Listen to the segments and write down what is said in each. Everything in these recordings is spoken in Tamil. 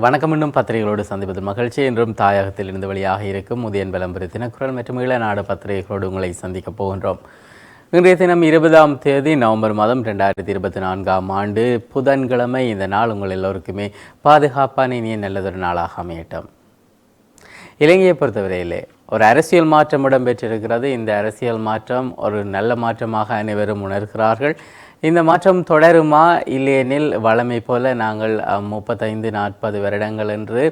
வணக்கம். இன்னும் பத்திரிகைகளோடு சந்திப்பது மகிழ்ச்சி. என்றும் தாயகத்தில் இருந்து வெளியாக இருக்கும் உதயன் விளம்பர தினக்குரல் மற்றும் ஈழநாடு பத்திரிகைகளோடு உங்களை சந்திக்கப் போகின்றோம். இன்றைய தினம் இருபதாம் தேதி நவம்பர் மாதம் ரெண்டாயிரத்தி இருபத்தி நான்காம் ஆண்டு புதன்கிழமை. இந்த நாள் உங்கள் எல்லோருக்குமே பாதுகாப்பான இனிய நல்லதொரு நாளாக அமையட்டும். இலங்கையை பொறுத்தவரையிலே ஒரு அரசியல் மாற்றம் இடம்பெற்றிருக்கிறது. இந்த அரசியல் மாற்றம் ஒரு நல்ல மாற்றமாக அனைவரும் உணர்கிறார்கள். இந்த மாற்றம் தொடருமா? இல்லையெனில் வளமை போல நாங்கள் முப்பத்தைந்து நாற்பது வருடங்கள் என்று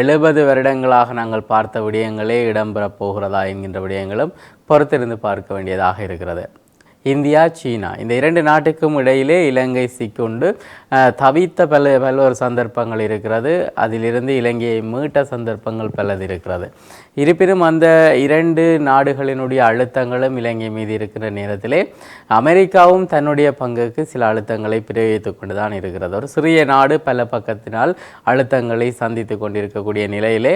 எழுபது வருடங்களாக நாங்கள் பார்த்த விடயங்களே இடம்பெறப் போகிறதா என்கின்ற விடயங்களும் பொறுத்திருந்து பார்க்க வேண்டியதாக இருக்கிறது. இந்தியா சீனா இந்த இரண்டு நாட்டுக்கும் இடையிலே இலங்கை சிக்கொண்டு தவித்த பல பல்வேறு சந்தர்ப்பங்கள் இருக்கிறது. அதிலிருந்து இலங்கையை மீட்ட சந்தர்ப்பங்கள் பலது இருக்கிறது. இருப்பினும் அந்த இரண்டு நாடுகளினுடைய அழுத்தங்களும் இலங்கை மீது இருக்கிற நேரத்திலே அமெரிக்காவும் தன்னுடைய பங்குக்கு சில அழுத்தங்களை பிரயோகித்துக் கொண்டு தான் இருக்கிறது. ஒரு சிறிய நாடு பல பக்கத்தினால் அழுத்தங்களை சந்தித்து கொண்டிருக்கக்கூடிய நிலையிலே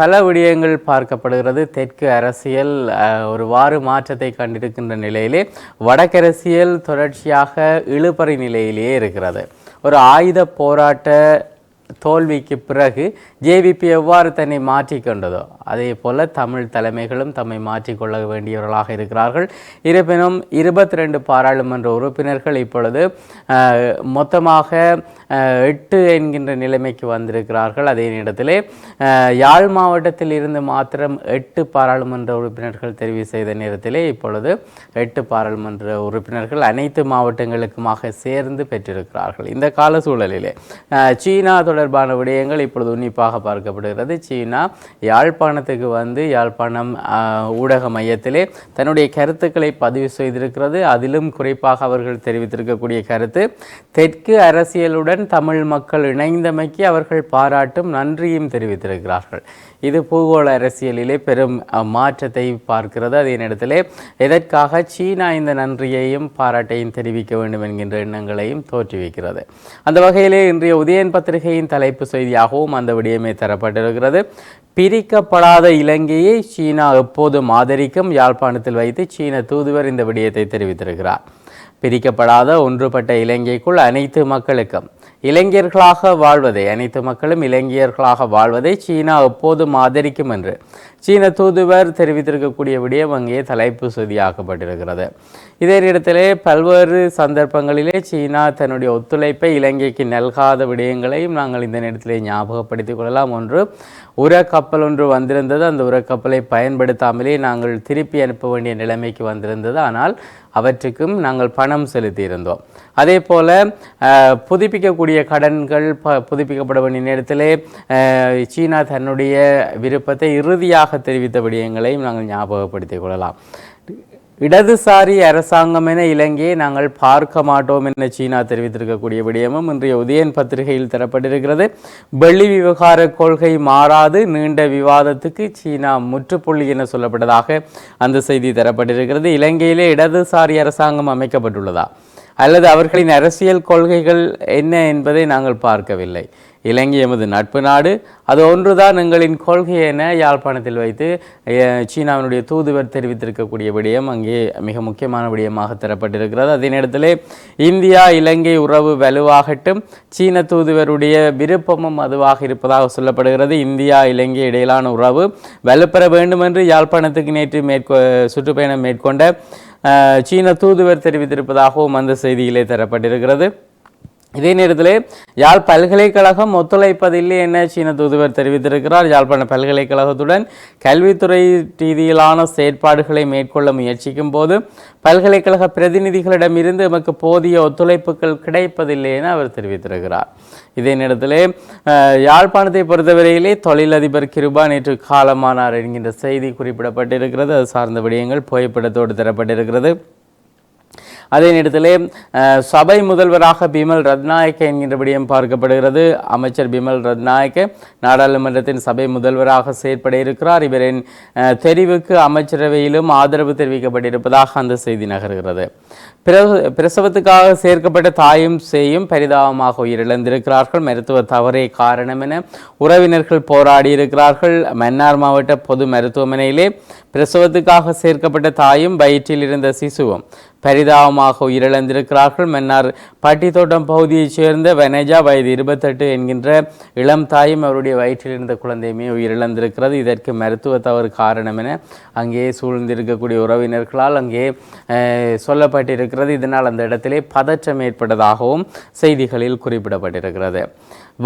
பல விடயங்கள் பார்க்கப்படுகிறது. தெற்கு அரசியல் ஒருவாறு ஒரு வாறு மாற்றத்தை கண்டிருக்கின்ற நிலையிலே வடக்கரசியல் தொடர்ச்சியாக இழுபறி நிலையிலேயே இருக்கிறது. ஒரு ஆயுத போராட்ட தோல்விக்கு பிறகு ஜேவிபி எவ்வாறு தன்னை மாற்றிக்கொண்டதோ அதே போல தமிழ் தலைமைகளும் தம்மை மாற்றிக்கொள்ள வேண்டியவர்களாக இருக்கிறார்கள். இருப்பினும் இருபத்தி ரெண்டு பாராளுமன்ற உறுப்பினர்கள் இப்பொழுது மொத்தமாக எட்டு என்கின்ற நிலைமைக்கு வந்திருக்கிறார்கள். அதே நேரத்திலே யாழ் மாவட்டத்தில் இருந்து மாத்திரம் எட்டு பாராளுமன்ற உறுப்பினர்கள் தெரிவு செய்த நேரத்திலே இப்பொழுது எட்டு பாராளுமன்ற உறுப்பினர்கள் அனைத்து மாவட்டங்களுக்குமாக சேர்ந்து பெற்றிருக்கிறார்கள். இந்த கால சூழலிலே சீனா தொடர்பான விடயங்கள் இப்பொழுது உன்னிப்பாக பார்க்கப்படுகிறது. சீனா யாழ்ப்பாணத்துக்கு வந்து யாழ்ப்பாணம் ஊடக மையத்திலே தன்னுடைய கருத்துக்களை பதிவு செய்திருக்கிறது. அதிலும் குறிப்பாக அவர்கள் தெரிவித்திருக்கக்கூடிய கருத்து தெற்கு அரசியலுடன் தமிழ் மக்கள் இணைந்தமைக்கு அவர்கள் பாராட்டும் நன்றியும் தெரிவித்திருக்கிறார்கள். இது பூகோள அரசியலிலே பெரும் மாற்றத்தை பார்க்கிறது. அதே நேரத்திலே எதற்காக சீனா இந்த நன்றியையும் பாராட்டையும் தெரிவிக்க வேண்டும் என்கின்ற எண்ணங்களையும் தோற்றுவிக்கிறது. அந்த வகையிலே இன்றைய உதயன் பத்திரிகையின் தலைப்பு செய்தியாகவும் அந்த விடயமே தரப்பட்டிருக்கிறது. பிரிக்கப்படாத இலங்கையை சீனா எப்போதும் ஆதரிக்கும் யாழ்ப்பாணத்தில் வைத்து சீன தூதுவர் இந்த விடயத்தை தெரிவித்திருக்கிறார். பிரிக்கப்படாத ஒன்றுபட்ட இலங்கைக்குள் அனைத்து மக்களுக்கும் இளைஞர்களாக வாழ்வதை அனைத்து மக்களும் இளைஞர்களாக வாழ்வதை சீனா எப்போதும் ஆதரிக்கும் என்று சீன தூதுவர் தெரிவித்திருக்கக்கூடிய விடயம் அங்கே தலைப்பு செய்தியாக்கப்பட்டிருக்கிறது. இதே இடத்திலே பல்வேறு சந்தர்ப்பங்களிலே சீனா தன்னுடைய ஒத்துழைப்பை இலங்கைக்கு நல்காத விடயங்களையும் நாங்கள் இந்த நேரத்திலே ஞாபகப்படுத்திக் கொள்ளலாம். ஒன்று உர கப்பல் ஒன்று வந்திருந்தது. அந்த உர கப்பலை பயன்படுத்தாமலே நாங்கள் திருப்பி அனுப்ப வேண்டிய நிலைமைக்கு வந்திருந்தது. ஆனால் அவற்றுக்கும் நாங்கள் பணம் செலுத்தியிருந்தோம். அதே போல் புதுப்பிக்கக்கூடிய கடன்கள் ப புதுப்பிக்கப்பட வேண்டிய நேரத்திலே சீனா தன்னுடைய விருப்பத்தை இறுதியாக தெரிவித்த விடயங்களையும் நாங்கள் ஞாபகப்படுத்திக் கொள்ளலாம். இடதுசாரி அரசாங்கம் என இலங்கையை நாங்கள் பார்க்க மாட்டோம் என சீனா தெரிவித்திருக்கக்கூடிய விடயமும் இன்றைய உதயன் பத்திரிகையில் தரப்பட்டிருக்கிறது. வெள்ளி விவகார கொள்கை மாறாது. நீண்ட விவாதத்துக்கு சீனா முற்றுப்புள்ளி என சொல்லப்பட்டதாக அந்த செய்தி தரப்பட்டிருக்கிறது. இலங்கையிலே இடதுசாரி அரசாங்கம் அமைக்கப்பட்டுள்ளதா? அல்லது அவர்களின் அரசியல் கொள்கைகள் என்ன என்பதை நாங்கள் பார்க்கவில்லை. இலங்கை எமது நட்பு நாடு. அது ஒன்றுதான் எங்களின் கொள்கை என யாழ்ப்பாணத்தில் வைத்து சீனாவினுடைய தூதுவர் தெரிவித்திருக்கக்கூடிய விடயம் அங்கே மிக முக்கியமான விடயமாக தரப்பட்டிருக்கிறது. அதே நேரத்தில் இந்தியா இலங்கை உறவு வலுவாகட்டும் சீன தூதுவருடைய விருப்பமும் அதுவாக இருப்பதாக சொல்லப்படுகிறது. இந்தியா இலங்கை இடையிலான உறவு வலுப்பெற வேண்டும் என்று யாழ்ப்பாணத்துக்கு நேற்று மேற்கொ சுற்றுப்பயணம் மேற்கொண்ட சீன தூதுவர் தெரிவித்திருப்பதாகவும் அந்த செய்தியிலே தரப்பட்டிருக்கிறது. இதே நேரத்தில் யாழ் பல்கலைக்கழகம் ஒத்துழைப்பதில்லை என சீன தூதுவர் தெரிவித்திருக்கிறார். யாழ்ப்பாண பல்கலைக்கழகத்துடன் கல்வித்துறை ரீதியிலான செயற்பாடுகளை மேற்கொள்ள முயற்சிக்கும் போது பல்கலைக்கழக பிரதிநிதிகளிடமிருந்து எமக்கு போதிய ஒத்துழைப்புகள் கிடைப்பதில்லை என அவர் தெரிவித்திருக்கிறார். இதே நேரத்தில் யாழ்ப்பாணத்தை பொறுத்தவரையிலே தொழிலதிபர் கிருபா நேற்று காலமானார் என்கின்ற செய்தி குறிப்பிடப்பட்டிருக்கிறது. அது சார்ந்த விடயங்கள் புகைப்படத்தோடு தரப்பட்டிருக்கிறது. அதே நேரத்திலே சபை முதல்வராக பிமல் ரத்நாயக்க என்கின்ற விடயம் பார்க்கப்படுகிறது. அமைச்சர் பிமல் ரத்நாயக்க நாடாளுமன்றத்தின் சபை முதல்வராக செயற்பட இருக்கிறார். இவரின் தெரிவுக்கு அமைச்சரவையிலும் ஆதரவு தெரிவிக்கப்பட்டிருப்பதாக அந்த செய்தி நகர்கிறது. பிரசவத்துக்காக சேர்க்கப்பட்ட தாயும் சேயும் பரிதாபமாக உயிரிழந்திருக்கிறார்கள். மருத்துவ தவறே காரணம் என உறவினர்கள் போராடி இருக்கிறார்கள் மன்னார் மாவட்ட பொது மருத்துவமனையிலே பிரசவத்துக்காக சேர்க்கப்பட்ட தாயும் வயிற்றில் இருந்த சிசுவும் பரிதாபமாக உயிரிழந்திருக்கிறார்கள். மன்னார் பட்டித்தோட்டம் பகுதியைச் சேர்ந்த வனேஜா வயது இருபத்தெட்டு என்கின்ற இளம் தாயும் அவருடைய வயிற்றில் இருந்த குழந்தையுமே உயிரிழந்திருக்கிறது. இதற்கு மருத்துவ தவறு காரணம் என அங்கே சூழ்ந்திருக்கக்கூடிய உறவினர்களால் அங்கே சொல்லப்பட்டிருக்கிறது. இதனால் அந்த இடத்திலே பதற்றம் ஏற்பட்டதாகவும் செய்திகளில் குறிப்பிடப்பட்டிருக்கிறது.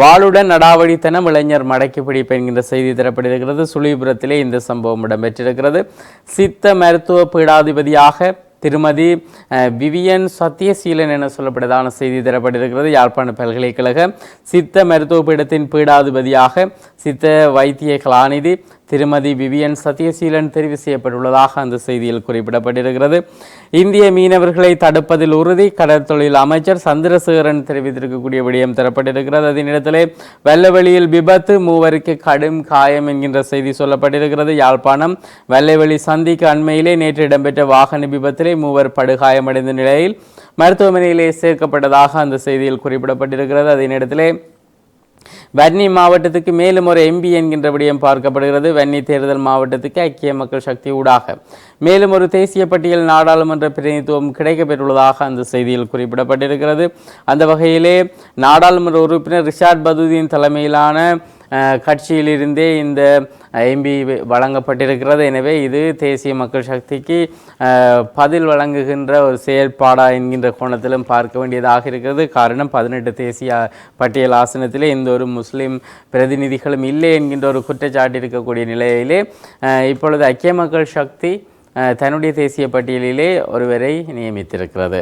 வாளுடன் நடாவடித்தனம் இளைஞர் மடக்கி பிடிப்பு என்கின்ற செய்தி தரப்பட்டிருக்கிறது. சுழிபுரத்திலே இந்த சம்பவம் இடம்பெற்றிருக்கிறது. சித்த மருத்துவ பீடாதிபதியாக திருமதி அஹ், விவியன் சத்யசீலன் என சொல்லப்பட்டதான செய்தி தரப்பட்டிருக்கிறது. யாழ்ப்பாண பல்கலைக்கழக சித்த மருத்துவ பீடத்தின் பீடாதிபதியாக சித்த வைத்திய கலாநிதி திருமதி விவியன் சத்யசீலன் தெரிவு செய்யப்பட்டுள்ளதாக அந்த செய்தியில் குறிப்பிடப்பட்டிருக்கிறது. இந்திய மீனவர்களை தடுப்பதில் உறுதி கடற்தொழில் அமைச்சர் சந்திரசேகரன் தெரிவித்திருக்கக்கூடிய விடயம் தரப்பட்டிருக்கிறது. அதனிடத்திலே வெள்ளவெளியில் விபத்து மூவருக்கு கடும் காயம் என்கின்ற செய்தி சொல்லப்பட்டிருக்கிறது. யாழ்ப்பாணம் வெள்ளவெளி சந்திக்கு அண்மையிலே நேற்று இடம்பெற்ற வாகன விபத்திலே மூவர் படுகாயமடைந்த நிலையில் மருத்துவமனையிலே சேர்க்கப்பட்டதாக அந்த செய்தியில் குறிப்பிடப்பட்டிருக்கிறது. அதனிடத்திலே வன்னி மாவட்டத்துக்கு மேலும் ஒரு எம்பி என்கின்ற விடயம் பார்க்கப்படுகிறது. வன்னி தேர்தல் மாவட்டத்துக்கு ஐக்கிய மக்கள் சக்தி ஊடாக. மேலும் ஒரு தேசிய பட்டியல் நாடாளுமன்ற பிரதிநிதித்துவம் கிடைக்கப்பெற்றுள்ளதாக அந்த செய்தியில் குறிப்பிடப்பட்டிருக்கிறது. அந்த வகையிலே நாடாளுமன்ற உறுப்பினர் ரிஷாட் பதுதீன் தலைமையிலான கட்சியிலிருந்தே இந்த எம்பி வழங்கப்பட்டிருக்கிறது. எனவே இது தேசிய மக்கள் சக்திக்கு பதில் வழங்குகின்ற ஒரு செயற்பாடா என்கின்ற கோணத்திலும் பார்க்க வேண்டியதாக இருக்கிறது. காரணம் பதினெட்டு தேசிய பட்டியல் ஆசனத்திலே எந்த ஒரு முஸ்லீம் பிரதிநிதிகளும் இல்லை என்கின்ற ஒரு குற்றச்சாட்டு இருக்கக்கூடிய நிலையிலே இப்பொழுது ஐக்கிய மக்கள் சக்தி தன்னுடைய தேசிய பட்டியலிலே ஒருவரை நியமித்திருக்கிறது.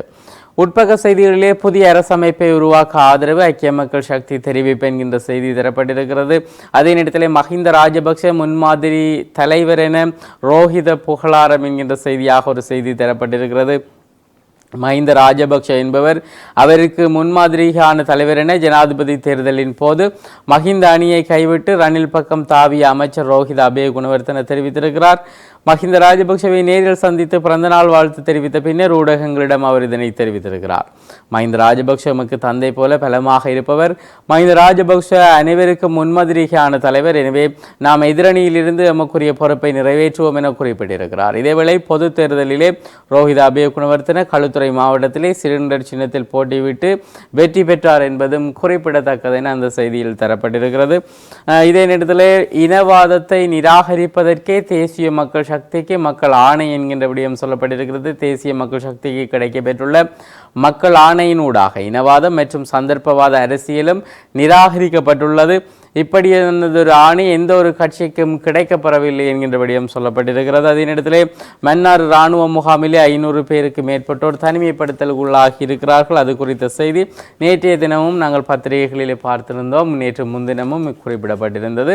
உட்பக செய்திகளிலே புதிய அரசமைப்பை உருவாக்க ஆதரவு ஐக்கிய மக்கள் சக்தி தெரிவிப்பு என்கின்ற செய்தி தரப்பட்டிருக்கிறது. அதே நேரத்தில் மஹிந்த ராஜபக்ஷ முன்மாதிரி தலைவர் என ரோஹித புகழாரம் என்கின்ற செய்தியாக ஒரு செய்தி தரப்பட்டிருக்கிறது. மஹிந்த ராஜபக்ஷ என்பவர் அவருக்கு முன்மாதிரியான தலைவர் என ஜனாதிபதி தேர்தலின் போது மஹிந்த அணியை கைவிட்டு ரணில் பக்கம் தாவிய அமைச்சர் ரோஹித் அபய குணவர்த்தன தெரிவித்திருக்கிறார். மஹிந்த ராஜபக்ஷவை நேரில் சந்தித்து பிறந்தநாள் வாழ்த்து தெரிவித்த பின்னர் ஊடகங்களிடம் அவர் இதனை தெரிவித்திருக்கிறார். மஹிந்த ராஜபக்ஷ எமக்கு தந்தை போல பலமாக இருப்பவர். மஹிந்த ராஜபக்ஷ அனைவருக்கும் முன்மாதிரியான தலைவர். எனவே நாம் எதிரணியிலிருந்து எமக்குரிய பொறுப்பை நிறைவேற்றுவோம் என குறிப்பிட்டிருக்கிறார். இதேவேளை பொது தேர்தலிலே ரோஹித அபய குணவர்த்தன களுத்துறை மாவட்டத்திலே சிலிண்டர் சின்னத்தில் போட்டிவிட்டு வெற்றி பெற்றார் என்பதும் குறிப்பிடத்தக்கது என அந்த செய்தியில் தரப்பட்டிருக்கிறது. இதே நேரத்தில் இனவாதத்தை நிராகரிப்பதற்கே தேசிய மக்கள் சக்திக்கு மக்கள் ஆணை என்கின்ற விடயம் சொல்லப்பட்டிருக்கிறது. தேசிய மக்கள் சக்திக்கு கிடைக்கப்பெற்றுள்ள மக்கள் ஆணையினூடாக இனவாதம் மற்றும் சந்தர்ப்பவாத அரசியலும் நிராகரிக்கப்பட்டுள்ளது. இப்படியிருந்தது ஒரு ஆணி எந்த ஒரு கட்சிக்கும் கிடைக்கப்பெறவில்லை என்கின்ற விடயம் சொல்லப்பட்டிருக்கிறது. அதே மன்னார் இராணுவ முகாமிலே ஐநூறு பேருக்கு மேற்பட்டோர் தனிமைப்படுத்தலுக்குள்ளாகி இருக்கிறார்கள். அது குறித்த செய்தி நேற்றைய தினமும் நாங்கள் பத்திரிகைகளிலே பார்த்திருந்தோம். நேற்று முன்தினமும் குறிப்பிடப்பட்டிருந்தது.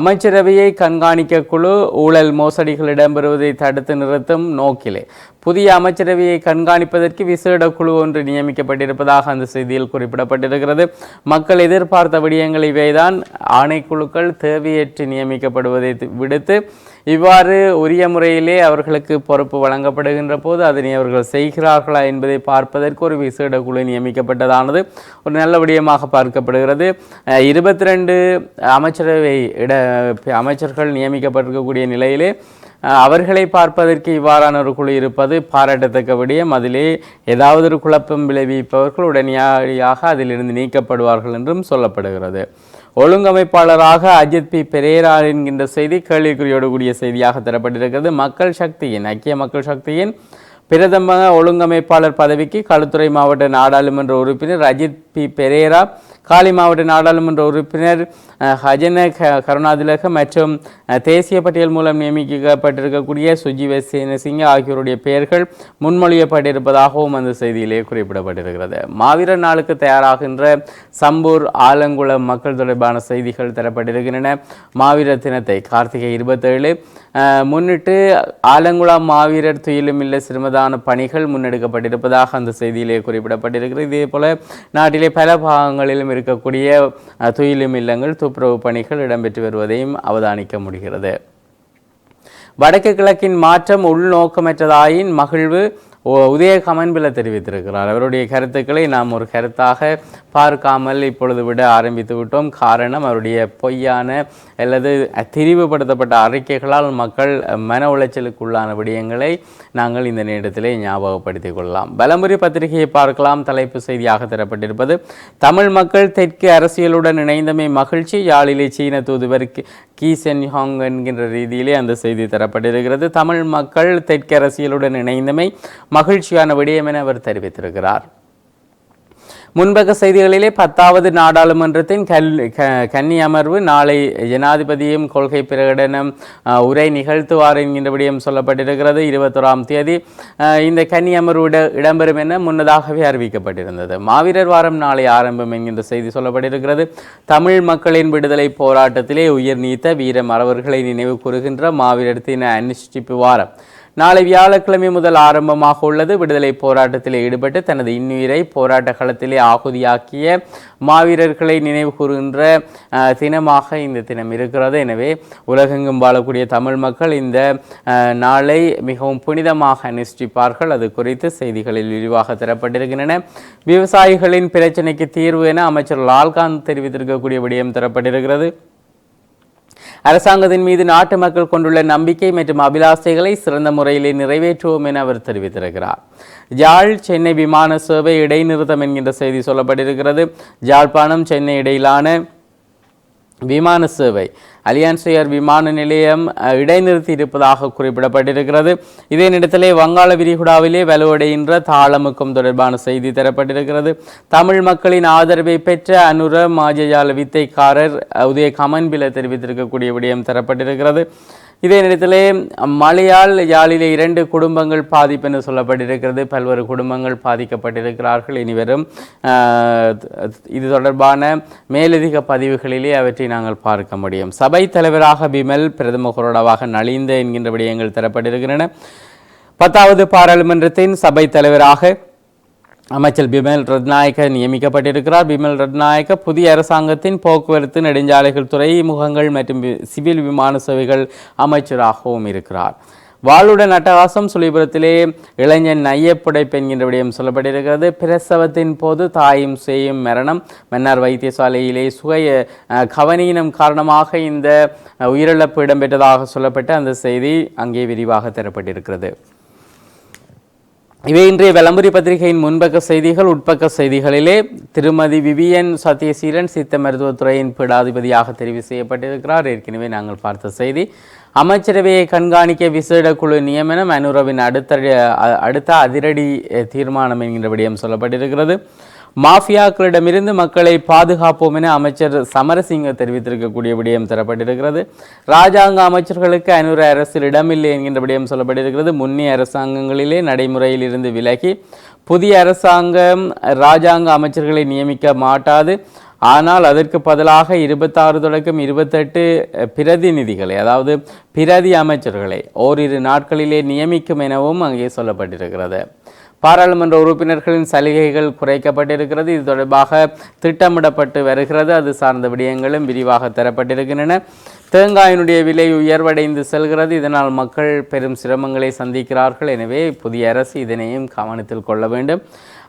அமைச்சரவையை கண்காணிக்க குழு ஊழல் மோசடிகள் இடம்பெறுவதை தடுத்து நிறுத்தும் நோக்கிலே புதிய அமைச்சரவையை கண்காணிப்பதற்கு விசேட குழு ஒன்று நியமிக்கப்பட்டிருப்பதாக அந்த செய்தியில் குறிப்பிடப்பட்டிருக்கிறது. மக்கள் எதிர்பார்த்த விடயங்கள் இவைதான். ஆணைக்குழுக்கள் தேவையற்று நியமிக்கப்படுவதை விடுத்து இவ்வாறு உரிய முறையிலே அவர்களுக்கு பொறுப்பு வழங்கப்படுகின்ற போது அதனை அவர்கள் செய்கிறார்களா என்பதை பார்ப்பதற்கு ஒரு விசேட குழு நியமிக்கப்பட்டதானது. ஒரு நல்ல விடயமாக பார்க்கப்படுகிறது. இருபத்தி ரெண்டு அமைச்சரவை இட அமைச்சர்கள் நியமிக்கப்பட்டிருக்கக்கூடிய நிலையிலே அவர்களை பார்ப்பதற்கு இவ்வாறான ஒரு குழு இருப்பது பாராட்டத்தக்க விடயம். அதிலே ஏதாவது ஒரு குழப்பம் விளைவிப்பவர்கள் உடனடியாக அதிலிருந்து நீக்கப்படுவார்கள் என்றும் சொல்லப்படுகிறது. ஒழுங்கமைப்பாளராக அஜித் பி. பெரேரா என்கின்ற செய்தி கேள்விக்குறியோடு கூடிய செய்தியாக தரப்பட்டிருக்கிறது. மக்கள் சக்தியின் ஐக்கிய மக்கள் சக்தியின் பிரதம ஒழுங்கமைப்பாளர் பதவிக்கு களுத்துறை மாவட்ட நாடாளுமன்ற உறுப்பினர் அஜித் பி. பெரேரா காலி மாவட்ட நாடாளுமன்ற உறுப்பினர் ஹஜன க- கருணாதிலக மற்றும் தேசிய பட்டியல் மூலம் நியமிக்கப்பட்டிருக்கக்கூடிய சுஜீவ சேனசிங்க ஆகியோருடைய பெயர்கள் முன்மொழியப்பட்டிருப்பதாகவும் அந்த செய்தியிலே குறிப்பிடப்பட்டிருக்கிறது. மாவீரர் நாளுக்கு தயாராகின்ற சம்பூர் ஆலங்குளம் மக்கள் தொடர்பான செய்திகள் தரப்பட்டிருக்கின்றன. மாவீரர் தினத்தை கார்த்திகை இருபத்தேழு முன்னிட்டு ஆலங்குளம் மாவீரர் துயிலும் இல்ல சிறுமதான பணிகள் முன்னெடுக்கப்பட்டிருப்பதாக அந்த செய்தியிலே குறிப்பிடப்பட்டிருக்கிறது. இதே போல நாட்டிலே பல பாகங்களிலும் இருக்கக்கூடிய துயிலும் இல்லங்கள் துப்புரவு பணிகள் இடம்பெற்று வருவதையும் அவதானிக்க முடிகிறது. வடக்கு கிழக்கின் மாற்றம் உள்நோக்கமற்றதாயின் மகிழ்வு உ- உதய கமன்பில தெரிவித்திருக்கிறார். அவருடைய கருத்துக்களை நாம் ஒரு கருத்தாக பார்க்காமல் இப்பொழுது விட ஆரம்பித்து விட்டோம். காரணம் அவருடைய பொய்யான அல்லது திரிவுபடுத்தப்பட்ட அறிக்கைகளால் மக்கள் மன உளைச்சலுக்குள்ளான விடயங்களை நாங்கள் இந்த நேரத்திலே ஞாபகப்படுத்திக் கொள்ளலாம். பலமுறை பத்திரிகையை பார்க்கலாம். தலைப்பு செய்தியாக தரப்பட்டிருப்பது தமிழ் மக்கள் தெற்கு அரசியலுடன் இணைந்தமை மகிழ்ச்சி. யாழிலே சீன தூதுவர் கி- கீ ஹாங் என்கின்ற ரீதியிலே அந்த செய்தி தரப்பட்டிருக்கிறது. தமிழ் மக்கள் தெற்கு அரசியலுடன் இணைந்தமை மகிழ்ச்சியான விடயம் என அவர் தெரிவித்திருக்கிறார். முன்பக்க செய்திகளிலே பத்தாவது நாடாளுமன்றத்தின் கல் க- கன்னி அமர்வு நாளை ஜனாதிபதியும் கொள்கை பிரகடனம் உரை நிகழ்த்துவார் என்கின்ற விடயம் சொல்லப்பட்டிருக்கிறது. இருபத்தொராம் தேதி இந்த கன்னி அமர்வு இட- இடம்பெறும் என முன்னதாகவே அறிவிக்கப்பட்டிருந்தது. மாவீரர் வாரம் நாளை ஆரம்பம் என்கின்ற செய்தி சொல்லப்பட்டிருக்கிறது. தமிழ் மக்களின் விடுதலை போராட்டத்திலே உயிர் நீத்த வீர மறவர்களை நினைவு கூறுகின்ற மாவீரர் தின அனுஷ்டிப்பு வாரம். நாளை வியாழக்கிழமை முதல் ஆரம்பமாக உள்ளது. விடுதலை போராட்டத்தில் ஈடுபட்டு தனது இன்னுயிரை போராட்ட களத்திலே ஆகுதியாக்கிய மாவீரர்களை நினைவு கூறுகின்ற தினமாக இந்த தினம் இருக்கிறது. எனவே உலகெங்கும் வாழக்கூடிய தமிழ் மக்கள் இந்த நாளை மிகவும் புனிதமாக அனுஷ்டிப்பார்கள் அது குறித்து செய்திகளில் விரிவாக தரப்பட்டிருக்கின்றன. விவசாயிகளின் பிரச்சனைக்கு தீர்வு என அமைச்சர் லால்காந்த் தெரிவித்திருக்கக்கூடிய விடயம் தரப்பட்டிருக்கிறது. அரசாங்கத்தின் மீது நாட்டு மக்கள் கொண்டுள்ள நம்பிக்கை மற்றும் அபிலாசைகளை சிறந்த முறையிலே நிறைவேற்றுவோம் என அவர் தெரிவித்திருக்கிறார். ஜாழ் சென்னை விமான சேவை இடைநிறுத்தம் என்கின்ற செய்தி சொல்லப்பட்டிருக்கிறது. ஜாழ்ப்பாணம் சென்னை இடையிலான விமான சேவை அலியான்ஸ் ஏர் விமான நிலையம் இடைநிறுத்தி இருப்பதாக குறிப்பிடப்பட்டிருக்கிறது. இதே நேரத்திலே வங்காள விரிகுடாவிலே வலுவடைகின்ற தாளமுக்கம் தொடர்பான செய்தி தரப்பட்டிருக்கிறது. தமிழ் மக்களின் ஆதரவை பெற்ற அனுர மாஜயால வித்தைக்காரர் உதய கமன்பில தெரிவித்திருக்கக்கூடிய விடயம் தரப்பட்டிருக்கிறது. இதே நேரத்திலே மழையால் யாழிலே இரண்டு குடும்பங்கள் பாதிப்பு என்று சொல்லப்பட்டிருக்கிறது. பல்வேறு குடும்பங்கள் பாதிக்கப்பட்டிருக்கிறார்கள். இனிவரும் இது தொடர்பான மேலதிக பதிவுகளிலே அவற்றை நாங்கள் பார்க்க முடியும். சபை தலைவராக பிமல் பிரதம கொறடாவாக நலிந்த என்கின்ற விடயங்கள் தரப்பட்டிருக்கின்றன. பத்தாவது பாராளுமன்றத்தின் சபை தலைவராக அமைச்சர் பிமல் ரத்நாயக்க நியமிக்கப்பட்டிருக்கிறார். பிமல் ரத்நாயக்க புதிய அரசாங்கத்தின் போக்குவரத்து நெடுஞ்சாலைகள் துறை முகங்கள் மற்றும் சிவில் விமான சேவைகள் அமைச்சராகவும் இருக்கிறார். வாளுடன் அட்டகாசம் சுழிபுரத்திலே இளைஞன் நையப்புடைப்பு என்கின்ற விடயம் சொல்லப்பட்டிருக்கிறது. பிரசவத்தின் போது தாயும் சேயும் மரணம். மன்னார் வைத்தியசாலையிலே சுய கவனியினம் கவனீனம் காரணமாக இந்த உயிரிழப்பு இடம்பெற்றதாக சொல்லப்பட்ட அந்த செய்தி அங்கே விரிவாக தரப்பட்டிருக்கிறது. இவை இன்றைய விளம்பரி பத்திரிகையின் முன்பக்க செய்திகள் உட்பக்க செய்திகளிலே திருமதி விவியன் சத்யசீலன் சித்த மருத்துவத்துறையின் பீடாதிபதியாக தெரிவு செய்யப்பட்டிருக்கிறார். ஏற்கனவே நாங்கள் பார்த்த செய்தி. அமைச்சரவையை கண்காணிக்க விசேட குழு நியமனம் அனுரவின் அடுத்த அடுத்த அதிரடி தீர்மானம் என்கின்ற விடயம் சொல்லப்பட்டிருக்கிறது. மாஃபியாக்களிடமிருந்து மக்களை பாதுகாப்போம் என அமைச்சர் சமரசிங்க தெரிவித்திருக்கக்கூடிய விடயம் தரப்பட்டிருக்கிறது. ராஜாங்க அமைச்சர்களுக்கு அனுர அரசில் இடமில்லை என்கின்ற விடயம் சொல்லப்பட்டிருக்கிறது. முன்னிய அரசாங்கங்களிலே நடைமுறையில் இருந்து விலகி புதிய அரசாங்கம் ராஜாங்க அமைச்சர்களை நியமிக்க மாட்டாது. ஆனால் அதற்கு பதிலாக இருபத்தாறு தொடக்கம் இருபத்தெட்டு பிரதிநிதிகளை அதாவது பிரதி அமைச்சர்களை ஓரிரு நாட்களிலே நியமிக்கும் எனவும் அங்கே சொல்லப்பட்டிருக்கிறது. பாராளுமன்ற உறுப்பினர்களின் சலுகைகள் குறைக்கப்பட்டிருக்கிறது. இது தொடர்பாக திட்டமிடப்பட்டு வருகிறது. அது சார்ந்த விடயங்களும் விரிவாக தரப்பட்டிருக்கின்றன. தேங்காயினுடைய விலை உயர்வடைந்து செல்கிறது. இதனால் மக்கள் பெரும் சிரமங்களை சந்திக்கிறார்கள். எனவே புதிய அரசு இதனையும் கவனத்தில் கொள்ள வேண்டும்.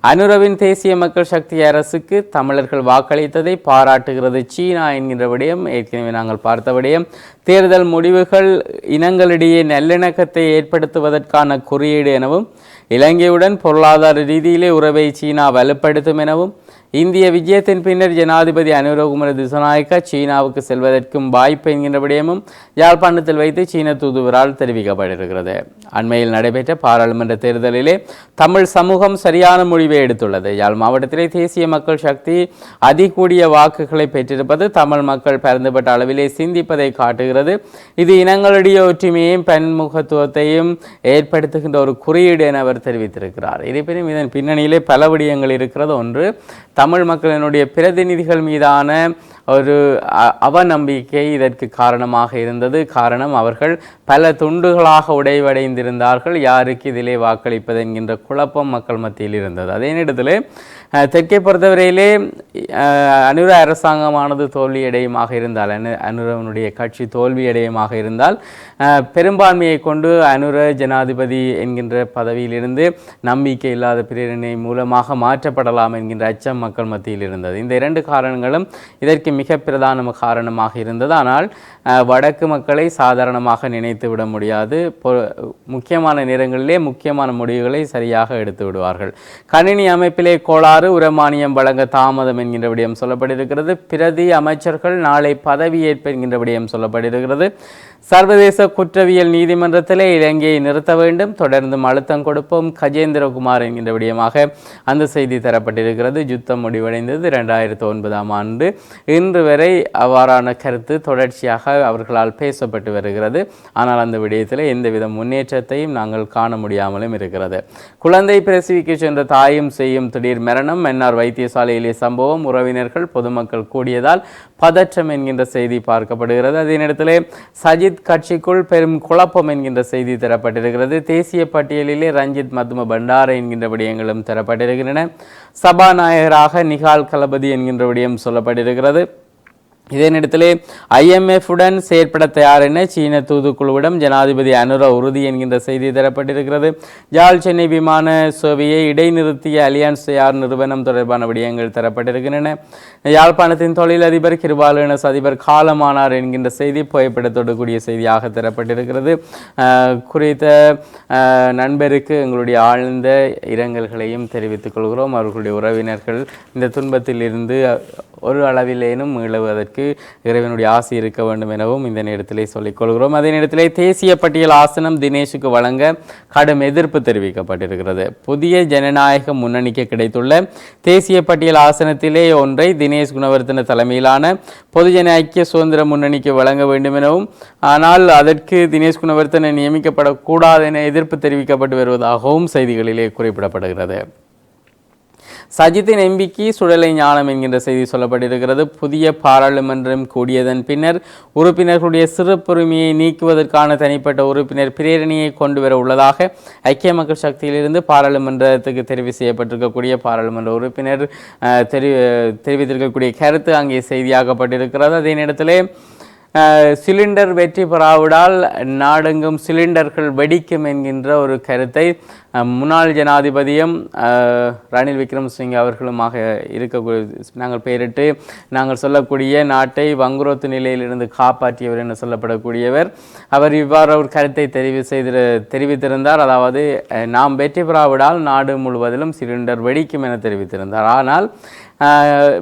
அனுரவின் தேசிய மக்கள் சக்தி அரசுக்கு தமிழர்கள் வாக்களித்ததை பாராட்டுகிறது. சீனா என்கின்ற விடயம் ஏற்கனவே நாங்கள் பார்த்த விடயம். தேர்தல் முடிவுகள் இனங்களிடையே நல்லிணக்கத்தை ஏற்படுத்துவதற்கான குறியீடு எனவும் இலங்கையுடன் பொருளாதார ரீதியிலே உறவை சீனா வலுப்படுத்தும் எனவும் இந்திய விஜயத்தின் பின்னர் ஜனாதிபதி அனுரகுமர திசநாயக்க சீனாவுக்கு செல்வதற்கும் வாய்ப்பு என்கின்ற விடயமும் யாழ்ப்பாணத்தில் வைத்து சீன தூதுவரால் தெரிவிக்கப்பட்டிருக்கிறது. அண்மையில் நடைபெற்ற பாராளுமன்ற தேர்தலிலே தமிழ் சமூகம் சரியான முடிவை எடுத்துள்ளது. யாழ் மாவட்டத்திலே தேசிய மக்கள் சக்தி அதிகூடிய வாக்குகளை பெற்றிருப்பது தமிழ் மக்கள் பரந்துபட்ட அளவிலே சிந்திப்பதை காட்டுகிறது. இது இனங்களுடைய ஒற்றுமையையும் பன்முகத்துவத்தையும் ஏற்படுத்துகின்ற ஒரு குறியீடு என அவர் தெரிவித்திருக்கிறார். இருப்பினும் இதன் பின்னணியிலே பல விடயங்கள் இருக்கிறது. ஒன்று தமிழ் மக்களினுடைய பிரதிநிதிகள் மீதான ஒரு அவநம்பிக்கை இதற்கு காரணமாக இருந்தது. காரணம் அவர்கள் பல துண்டுகளாக உடைவடைந்திருந்தார்கள். யாருக்கு இதிலே வாக்களிப்பது என்கின்ற குழப்பம் மக்கள் மத்தியில் இருந்தது. அதே நேரத்தில் தெற்கை பொறுத்தவரையிலே அனுர அரசாங்கமானது தோல்வியடையுமாக இருந்தால் அனு அனுரவனுடைய கட்சி தோல்வியடையுமாக இருந்தால் பெரும்பான்மையை கொண்டு அனுர ஜனாதிபதி என்கின்ற பதவியிலிருந்து நம்பிக்கை இல்லாத பிரேரணை மூலமாக மாற்றப்படலாம் என்கின்ற அச்சம் மக்கள் மத்தியில் இருந்தது. இந்த இரண்டு காரணங்களும் இதற்கு மிக பிரதான காரணமாக இருந்தது. ஆனால் வடக்கு மக்களை சாதாரணமாக நினைத்து விட முடியாது. முக்கியமான நேரங்களிலே முக்கியமான முடிவுகளை சரியாக எடுத்து விடுவார்கள். கணினி அமைப்பிலே கோளாறு உரமானியம் வழங்க தாமதம் என்கின்ற விடயம் சொல்லப்பட்டிருக்கிறது. பிரதி அமைச்சர்கள் நாளை பதவியேற்பு என்கின்ற விடயம் சொல்லப்பட்டிருக்கிறது. சர்வதேச குற்றவியல் நீதிமன்றத்திலே இலங்கையை நிறுத்த வேண்டும். தொடர்ந்தும் அழுத்தம் கொடுப்போம். கஜேந்திரகுமார் என்கின்ற விடயமாக அந்த செய்தி தரப்பட்டிருக்கிறது. யுத்தம் முடிவடைந்தது இரண்டாயிரத்து ஒன்பதாம் ஆண்டு. இன்று வரை அவ்வாறான கருத்து தொடர்ச்சியாக அவர்களால் பேசப்பட்டு வருகிறது. ஆனால் அந்த விடயத்தில் எந்தவித முன்னேற்றத்தையும் நாங்கள் காண முடியாமலும் இருக்கிறது. குழந்தை பிரசவிக்கு சென்ற தாயும் செய்யும் திடீர் மரணம் மன்னார் வைத்தியசாலையிலே சம்பவம் உறவினர்கள் பொதுமக்கள் கூடியதால் பதற்றம் என்கின்ற செய்தி பார்க்கப்படுகிறது. அதே நேரத்தில் சஜித் கட்சிக்குள் பெரும் குழப்பம் என்கின்ற செய்தி தரப்பட்டிருக்கிறது. தேசிய பட்டியலிலே ரஞ்சித் மதும பண்டார என்கின்ற விடயங்களும் தரப்பட்டிருக்கின்றன. சபாநாயகராக நிகால் கலபதி என்கின்ற விடயம் சொல்லப்பட்டிருக்கிறது. இதே நேரத்திலே IMF உடன் செயற்பட தயார் என சீன தூதுக்குழுவிடம் ஜனாதிபதி அனுர உறுதி என்கின்ற செய்தி தரப்பட்டிருக்கிறது. ஜால் சென்னை விமான சேவையை இடைநிறுத்திய அலியான்ஸ் தயார் நிறுவனம் தொடர்பான விடயங்கள் தரப்பட்டிருக்கின்றன. யாழ்ப்பாணத்தின் தொழிலதிபர் கிருபாலனஸ் அதிபர் காலமானார் என்கின்ற செய்தி புகைப்படத்தோடு கூடிய செய்தியாக தரப்பட்டிருக்கிறது. குறித்த நண்பருக்கு எங்களுடைய ஆழ்ந்த இரங்கல்களையும் தெரிவித்துக் கொள்கிறோம். அவர்களுடைய உறவினர்கள் இந்த துன்பத்தில் இருந்து ஒரு அளவிலேனும் மீளுவதற்கு இறைவனுடைய ஆசை இருக்க வேண்டும் எனவும் இந்த நேரத்திலே சொல்லிக்கொள்கிறோம் அதே நேரத்திலே தேசிய பட்டியல் ஆசனம் தினேஷுக்கு வழங்க கடும் எதிர்ப்பு தெரிவிக்கப்பட்டிருக்கிறது. புதிய ஜனநாயக முன்னணிக்கு கிடைத்துள்ள தேசிய பட்டியல் ஆசனத்திலே ஒன்றை தினேஷ் குணவர்த்தன தலைமையிலான பொதுஜன ஐக்கிய சுதந்திர முன்னணிக்கு வழங்க வேண்டும் எனவும் ஆனால் அதற்கு தினேஷ் குணவர்த்தன நியமிக்கப்படக்கூடாது என எதிர்ப்பு தெரிவிக்கப்பட்டு வருவதாகவும் செய்திகளிலே குறிப்பிடப்படுகிறது. சஜித்தின் எம்பிக்கு சுடலை ஞானம் என்கின்ற செய்தி சொல்லப்பட்டிருக்கிறது. புதிய பாராளுமன்றம் கூடியதன் பின்னர் உறுப்பினர்களுடைய சிறப்புரிமையை நீக்குவதற்கான தனிப்பட்ட உறுப்பினர் பிரேரணியை கொண்டு வர உள்ளதாக ஐக்கிய மக்கள் சக்தியிலிருந்து பாராளுமன்றத்துக்கு தெரிவு செய்யப்பட்டிருக்கக்கூடிய பாராளுமன்ற உறுப்பினர் தெரிவித்திருக்கக்கூடிய கருத்து அங்கே செய்தியாக்கப்பட்டிருக்கிறது. அதே நேரத்தில் சிலிண்டர் வெற்றி பெறாவிடால் நாடெங்கும் சிலிண்டர்கள் வெடிக்கும் என்கின்ற ஒரு கருத்தை முன்னாள் ஜனாதிபதியும் ரணில் விக்ரமசிங்க அவர்களுமாக இருக்கக்கூடிய நாங்கள் பெயரிட்டு நாங்கள் சொல்லக்கூடிய நாட்டை வங்குரோத்து நிலையிலிருந்து காப்பாற்றியவர் என சொல்லப்படக்கூடியவர். அவர் இவ்வாறு ஒரு கருத்தை தெரிவு செய்து தெரிவித்திருந்தார். அதாவது நாம் வெற்றி பெறாவிடால் நாடு முழுவதிலும் சிலிண்டர் வெடிக்கும் என தெரிவித்திருந்தார். ஆனால்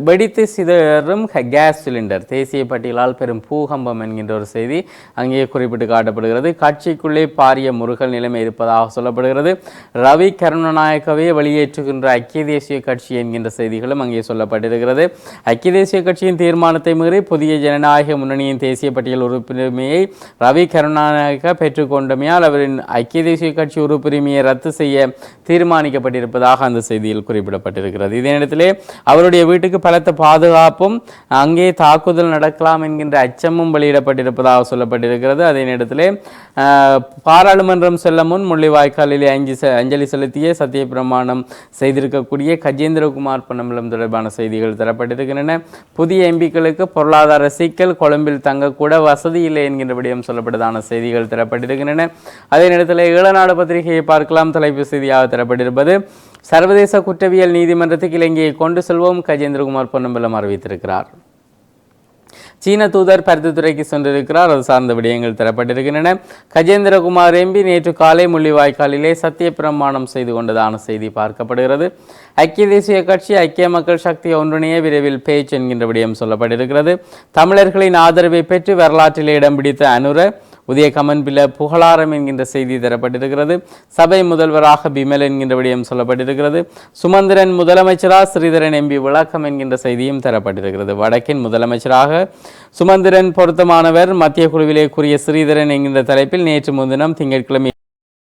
வெடித்து சிதறும் கேஸ் சிலிண்டர். தேசிய பட்டியலால் பெரும் பூகம்பம் என்கின்ற ஒரு செய்தி அங்கே குறிப்பிட்டு காட்டப்படுகிறது. கட்சிக்குள்ளே பாரிய முருகல் நிலைமை இருப்பதாக சொல்லப்படுகிறது. ரவி கருணநாயக்கவே வெளியேற்றுகின்ற ஐக்கிய தேசிய கட்சி என்கின்ற செய்திகளும் அங்கே சொல்லப்பட்டிருக்கிறது. ஐக்கிய தேசிய கட்சியின் தீர்மானத்தை மீறி புதிய ஜனநாயக முன்னணியின் தேசிய பட்டியல் உறுப்பினரையை ரவி கருணாநாயக்க பெற்றுக்கொண்டமையால் அவரின் ஐக்கிய தேசிய கட்சி உறுப்புரிமையை ரத்து செய்ய தீர்மானிக்கப்பட்டிருப்பதாக அந்த செய்தியில் குறிப்பிடப்பட்டிருக்கிறது. இதே நேரத்திலே அவருடைய வீட்டுக்கு பலத்த பாதுகாப்பும் அங்கே தாக்குதல் நடக்கலாம் என்கின்ற அச்சமும் வெளியிடப்பட்டிருப்பதாக சொல்லப்பட்டிருக்கிறது. அதே நேரத்தில் பாராளுமன்றம் செல்ல முன் முள்ளிவாய்க்காலிலே அஞ்சு அஞ்சலி செலுத்திய சத்திய பிரமாணம் செய்திருக்கக்கூடிய கஜேந்திரகுமார் பொன்னம்பலம் தொடர்பான செய்திகள் தரப்பட்டிருக்கின்றன. புதிய எம்பிக்களுக்கு பொருளாதார சிக்கல் கொழும்பில் தங்கக்கூட வசதி இல்லை என்கின்ற விடயம் சொல்லப்பட்டதான செய்திகள் தரப்பட்டிருக்கின்றன. அதே நேரத்தில் ஈழநாடு பத்திரிகையை பார்க்கலாம். தலைப்பு செய்தியாக தரப்பட்டிருப்பது சர்வதேச குற்றவியல் நீதிமன்றத்துக்கு இலங்கையை கொண்டு செல்வோம் கஜேந்திரகுமார் பொன்னம்பலம் அறிவித்திருக்கிறார். சீன தூதர் பருத்தித்துறைக்கு சென்றிருக்கிறார். அது சார்ந்த விடயங்கள் தரப்பட்டிருக்கின்றன. கஜேந்திரகுமார் எம்பி நேற்று காலை முள்ளிவாய்க்காலிலே சத்திய பிரமாணம் செய்து கொண்டதான செய்தி பார்க்கப்படுகிறது. ஐக்கிய தேசிய கட்சி ஐக்கிய மக்கள் சக்தி ஒன்றிணைய விரைவில் பேச்சு என்கின்ற விடயம் சொல்லப்பட்டிருக்கிறது. தமிழர்களின் ஆதரவை பெற்று வரலாற்றிலே இடம் பிடித்த அனுர உதய கமன்பில புகழாரம் என்கின்ற செய்தி தரப்பட்டிருக்கிறது. சபை முதல்வராக பிமல் என்கின்ற விடயம் சொல்லப்பட்டிருக்கிறது. சுமந்திரன் முதலமைச்சராக ஸ்ரீதரன் எம்பி விளக்கம் என்கின்ற செய்தியும் தரப்பட்டிருக்கிறது. வடக்கின் முதலமைச்சராக சுமந்திரன் பொருத்தமானவர். மத்திய குழுவிலே கூறிய ஸ்ரீதரன் என்கின்ற தலைப்பில் நேற்று முன்தினம் திங்கட்கிழமை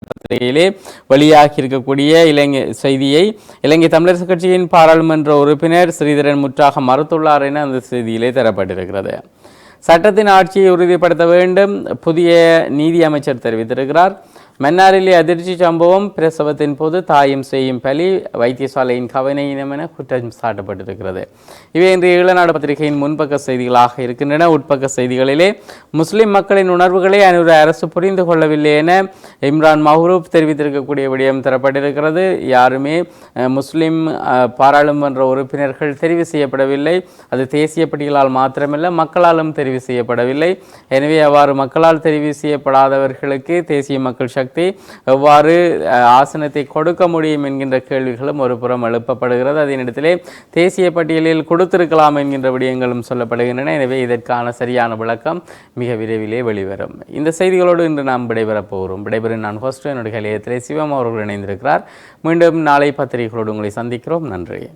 பத்திரிகையிலே வெளியாகி இருக்கக்கூடிய இலங்கை செய்தியை இலங்கை தமிழரசு கட்சியின் பாராளுமன்ற உறுப்பினர் ஸ்ரீதரன் முற்றாக மறுத்துள்ளார் என அந்த செய்தியிலே தரப்பட்டிருக்கிறது. சட்டத்தின் ஆட்சியை உறுதிப்படுத்த வேண்டும் புதிய நீதி அமைச்சர் தெரிவித்திருக்கிறார். மன்னாரிலே அதிர்ச்சி சம்பவம் பிரசவத்தின் போது தாயும் செய்யும் பலி வைத்தியசாலையின் கவனையினம் என குற்றம் சாட்டப்பட்டிருக்கிறது. இவை இன்றைய ஈழநாடு பத்திரிகையின் முன்பக்க செய்திகளாக இருக்கின்றன. உட்பக்க செய்திகளிலே முஸ்லிம் மக்களின் உணர்வுகளை அனுர அரசு புரிந்து கொள்ளவில்லை என இம்ரான் மஹ்ரூப் தெரிவித்திருக்கக்கூடிய விடயம் தரப்பட்டிருக்கிறது. யாருமே முஸ்லிம் பாராளுமன்ற உறுப்பினர்கள் தெரிவு செய்யப்படவில்லை. அது தேசிய பட்டியலால் மாத்திரமல்ல மக்களாலும் தெரிவு செய்யப்படவில்லை. எனவே அவ்வாறு மக்களால் தெரிவு செய்யப்படாதவர்களுக்கு தேசிய மக்கள் சக்தி எவ்வாறு ஆசனத்தை கொடுக்க முடியும் என்கின்ற கேள்விகளும் ஒரு புறம் எழுப்பப்படுகிறது. அதனிடத்திலே தேசிய பட்டியலில் கொடுத்திருக்கலாம் என்கின்ற விடயங்களும் சொல்லப்படுகின்றன. எனவே இதற்கான சரியான விளக்கம் மிக விரைவிலே வெளிவரும். இந்த செய்திகளோடு இன்று நாம் விடைபெறப் போகிறோம். விடைபெறும் நான் ஹோஸ்ட் என்னுடைய கலையத்திலே சிவம் அவர்கள் இணைந்திருக்கிறார். மீண்டும் நாளை பத்திரிகைகளோடு உங்களை சந்திக்கிறோம். நன்றி.